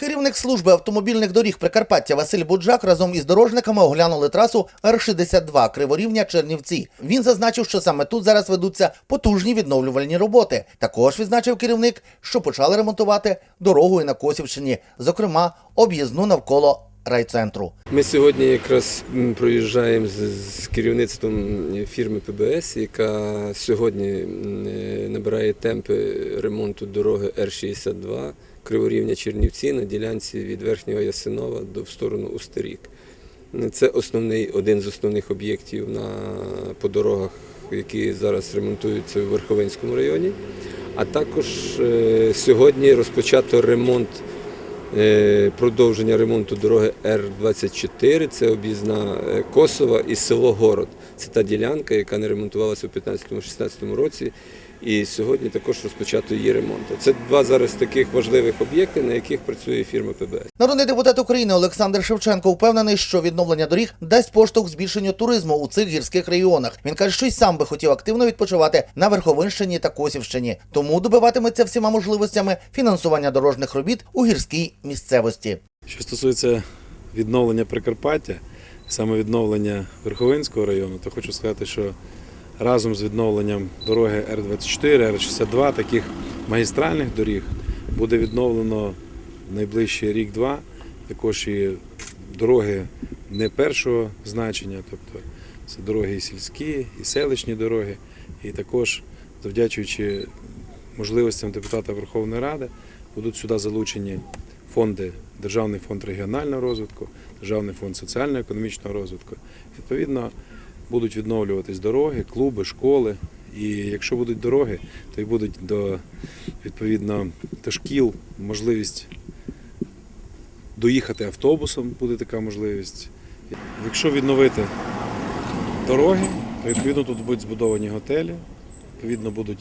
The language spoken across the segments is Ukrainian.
Керівник служби автомобільних доріг Прикарпаття Василь Буджак разом із дорожниками оглянули трасу Р-62 Криворівня Чернівці. Він зазначив, що саме тут зараз ведуться потужні відновлювальні роботи. Також відзначив керівник, що почали ремонтувати дорогу і на Косівщині, зокрема об'їзну навколо райцентру. Ми сьогодні якраз проїжджаємо з, керівництвом фірми ПБС, яка сьогодні е, набирає темпи ремонту дороги Р-62 Криворівня Чернівці на ділянці від Верхнього Ясинова до в сторону Устерік. Це основний, один з основних об'єктів на, по дорогах, які зараз ремонтуються в Верховинському районі. А також е, сьогодні розпочато ремонт Е, продовження ремонту дороги Р-24, це об'їзна е, Косова і село Город. Це та ділянка, яка не ремонтувалася у 2015-2016 році. І сьогодні також розпочато її ремонт. Це два зараз таких важливих об'єкти, на яких працює фірма ПБС. Народний депутат України Олександр Шевченко впевнений, що відновлення доріг дасть поштовх збільшенню туризму у цих гірських регіонах. Він каже, що й сам би хотів активно відпочивати на Верховинщині та Косівщині, тому добиватиметься всіма можливостями фінансування дорожніх робіт у гірській місцевості. Що стосується відновлення Прикарпаття, саме відновлення Верховинського району, то хочу сказати, що разом з відновленням дороги Р-24, Р-62, таких магістральних доріг, буде відновлено найближчий рік-два також і дороги не першого значення, тобто це дороги і сільські, і селищні дороги, і також завдячуючи можливостям депутата Верховної Ради, будуть сюди залучені фонди Державний фонд регіонального розвитку, Державний фонд соціально-економічного розвитку. Відповідно, будуть відновлюватись дороги, клуби, школи. І якщо будуть дороги, то й будуть до відповідно до шкіл можливість доїхати автобусом, буде така можливість. Якщо відновити дороги, то відповідно тут будуть збудовані готелі, відповідно будуть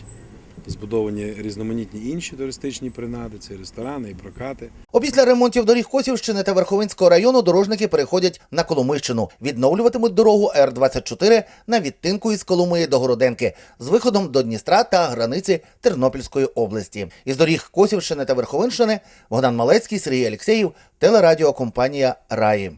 збудовані різноманітні інші туристичні принади, це ресторани і прокати. Опісля ремонтів доріг Косівщини та Верховинського району дорожники переходять на Коломийщину. Відновлюватимуть дорогу Р-24 на відтинку із Коломиї до Городенки з виходом до Дністра та границі Тернопільської області. Із доріг Косівщини та Верховинщини Богдан Малецький, Сергій Алєксєєв, телерадіокомпанія Раї.